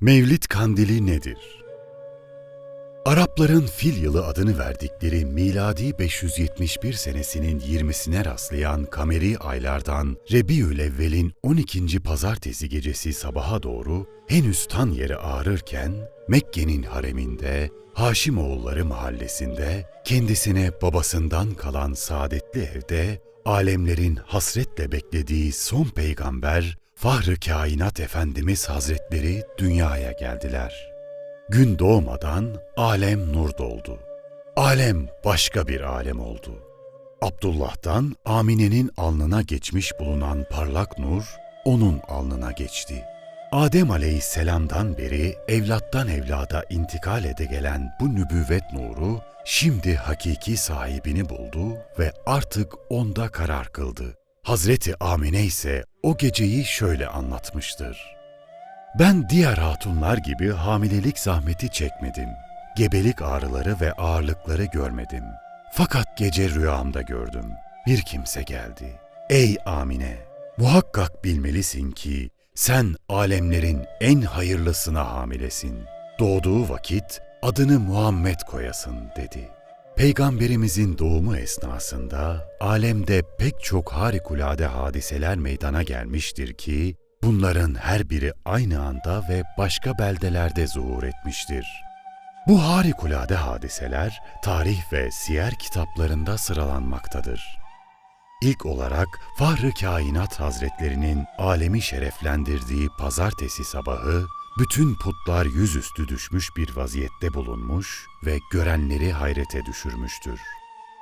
Mevlid kandili nedir? Arapların fil yılı adını verdikleri miladi 571 senesinin 20'sine rastlayan kameri aylardan Rebiül Evvel'in 12. pazartesi gecesi sabaha doğru henüz tan yeri ağrırken Mekke'nin hareminde Haşimoğulları mahallesinde kendisine babasından kalan saadetli evde alemlerin hasretle beklediği son peygamber Fahri Kainat Efendimiz Hazretleri dünyaya geldiler. Gün doğmadan alem nur doldu. Alem başka bir alem oldu. Abdullah'tan Amine'nin alnına geçmiş bulunan parlak nur onun alnına geçti. Adem aleyhisselamdan beri evlattan evlada intikal ede gelen bu nübüvvet nuru şimdi hakiki sahibini buldu ve artık onda karar kıldı. Hazreti Amine ise o geceyi şöyle anlatmıştır. Ben diğer hatunlar gibi hamilelik zahmeti çekmedim. Gebelik ağrıları ve ağırlıkları görmedim. Fakat gece rüyamda gördüm. Bir kimse geldi. Ey Amine! Muhakkak bilmelisin ki sen alemlerin en hayırlısına hamilesin. Doğduğu vakit adını Muhammed koyasın dedi. Peygamberimizin doğumu esnasında alemde pek çok harikulade hadiseler meydana gelmiştir ki bunların her biri aynı anda ve başka beldelerde zuhur etmiştir. Bu harikulade hadiseler tarih ve siyer kitaplarında sıralanmaktadır. İlk olarak Fahri Kainat Hazretlerinin alemi şereflendirdiği pazartesi sabahı bütün putlar yüzüstü düşmüş bir vaziyette bulunmuş ve görenleri hayrete düşürmüştür.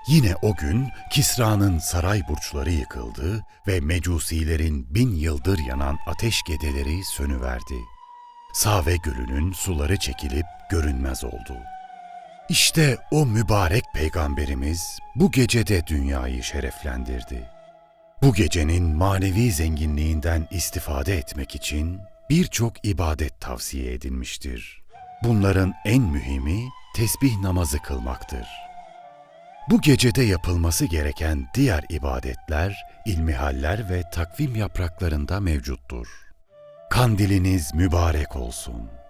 Yine o gün Kisra'nın saray burçları yıkıldı ve mecusilerin bin yıldır yanan ateş gedeleri sönüverdi. Save Gölü'nün suları çekilip görünmez oldu. İşte o mübarek peygamberimiz bu gecede dünyayı şereflendirdi. Bu gecenin manevi zenginliğinden istifade etmek için birçok ibadet tavsiye edilmiştir. Bunların en mühimi tesbih namazı kılmaktır. Bu gecede yapılması gereken diğer ibadetler, ilmihaller ve takvim yapraklarında mevcuttur. Kandiliniz mübarek olsun.''